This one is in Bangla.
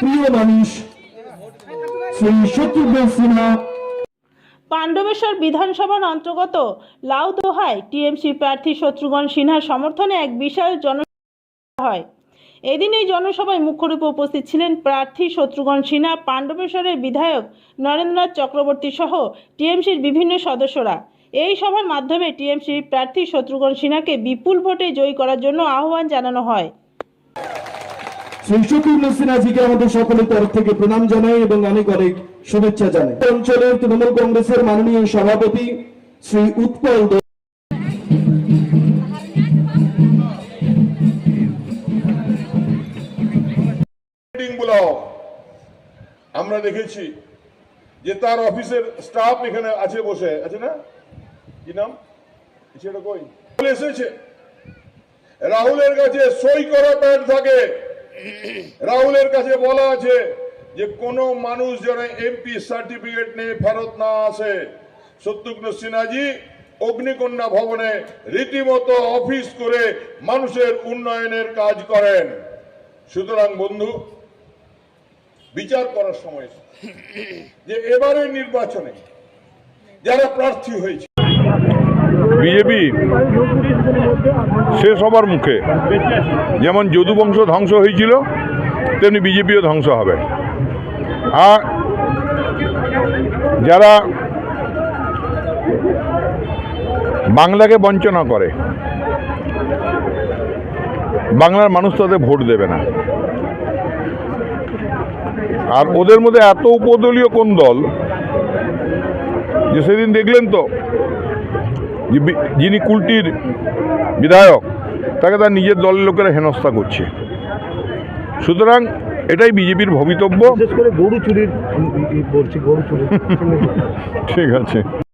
প্রিয় মানুষ শ্রী শত্রুঘ্ন সিনহা পাণ্ডবেশ্বর বিধানসভার অন্তর্গত লাউদোহায় টিএমসি প্রার্থী শত্রুঘ্ন সিনহার সমর্থনে এক বিশাল জনসভা হয়। এদিন এই জনসভায় মুখ্যরূপে উপস্থিত ছিলেন প্রার্থী শত্রুঘ্ন সিনহা, পাণ্ডবেশ্বরের বিধায়ক নরেন্দ্রনাথ চক্রবর্তী সহ টিএমসির বিভিন্ন সদস্যরা। এই সভার মাধ্যমে টিএমসির প্রার্থী শত্রুঘ্ন সিনহাকে বিপুল ভোটে জয়ী করার জন্য আহ্বান জানানো হয়। শ্রী শত্রুঘ্ন সিনহাজিকে আমাদের সকলের তরফ থেকে প্রণাম জানাই এবং অনেক অনেক শুভেচ্ছা জানাই। অঞ্চলের তৃণমূল কংগ্রেসের মাননীয় সভাপতি শ্রী উৎপল আমরা দেখেছি যে তার অফিসের স্টাফ এখানে আছে বসে। আছে না? কি নাম? এসেছে। রাহুলের কাছে সই করা প্যাড থাকে। রাহুলের কাছে বলা আছে যে কোন মানুষ যেন এমপি সার্টিফিকেট নিয়ে ফেরত না আসে। শত্রুঘ্ন সিনহাজি অগ্নিকন্যা ভবনে রীতিমতো অফিস করে মানুষের উন্নয়নের কাজ করেন। সুতরাং বন্ধু, বিচার করার সময় যে এবারে নির্বাচনে যারা প্রার্থী হয়েছে। বিজেপি। শেষ হবার মুখে যেমন যদু বংশ ধ্বংস হয়েছিল, তেমনি বিজেপিও ধ্বংস হবে। আর যারা বাংলাকে বঞ্চনা করে, বাংলার মানুষ তাদের ভোট দেবে না। আর ওদের মধ্যে এত উপদলীয় কোন দল, যে সেদিন দেখলেন তো যিনি কুলটির বিধায়ক তাকে তার নিজের দলের লোকেরা হেনস্থা করছে। সুতরাং এটাই বিজেপির ভবিতব্য। বিশেষ করে গরু চুরির বলছি গরু চুরির। ঠিক আছে।